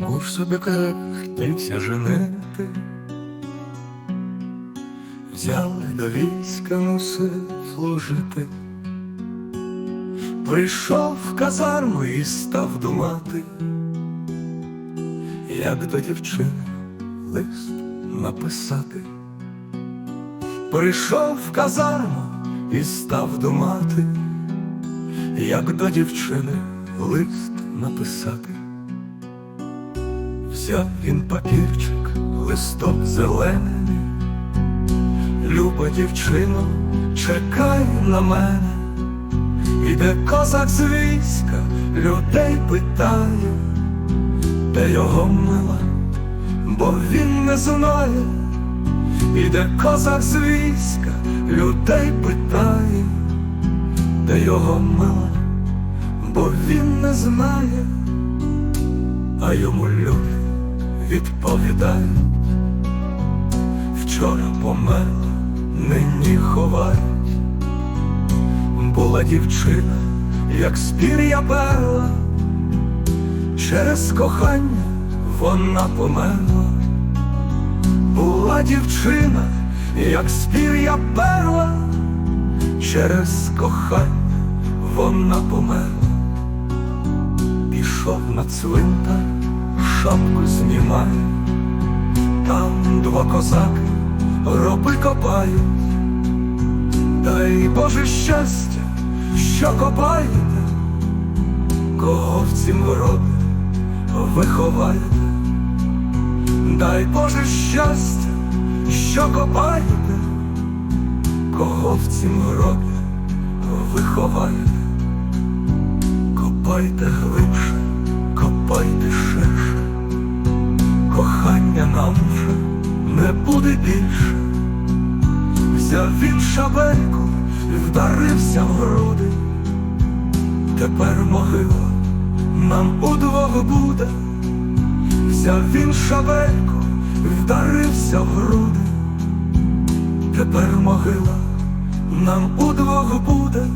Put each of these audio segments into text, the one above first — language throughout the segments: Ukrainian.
Муж собі хотівся женити, взяли до війська мусив служити. Прийшов в казарму і став думати, як до дівчини лист написати. Прийшов в казарму і став думати, як до дівчини лист написати. Взяв він папірчик, листок зелений, Люба дівчино, чекай на мене, іде козак з війська, людей питає, де його мила, бо він не знає, іде козак з війська, людей питає, де його мила, бо він не знає, а йому люди відповідають. Вчора померла, нині ховають. Була дівчина, як спір'я перла, через кохання вона померла. Була дівчина, як спір'я перла, через кохання вона померла. Пішов на цвинтар, шапку знімає. Там два козаки роби копають, дай Боже щастя, що копаєте, кого в цім роді виховаєте, дай Боже щастя, що копаєте, кого в цім роді виховаєте, копайте глибше, копайте ширше нам вже не буде більше. Взяв він шабельку і вдарився в груди. Тепер могила нам удвох буде. Взяв він шабельку і вдарився в груди. Тепер могила нам удвох буде.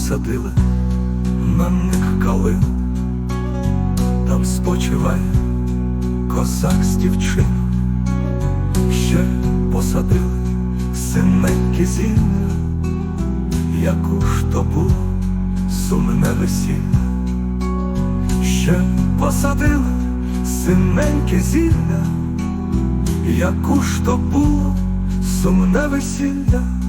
Посадили на них калину, там спочиває козак з дівчиною, ще посадили синеньке зілля, яку ж то було сумне весілля, ще посадили синеньке зілля, яку ж то було сумне весілля.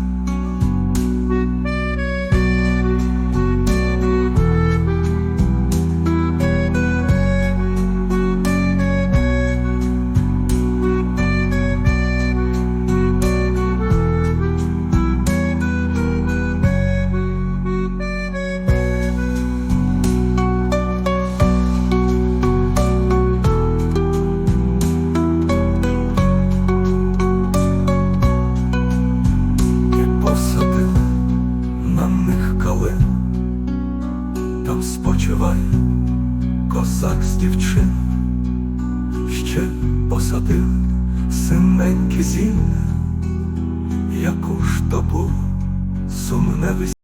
Спочиває козак з дівчин, ще посадив синенькі зілля, яку ж то було сумне весілля.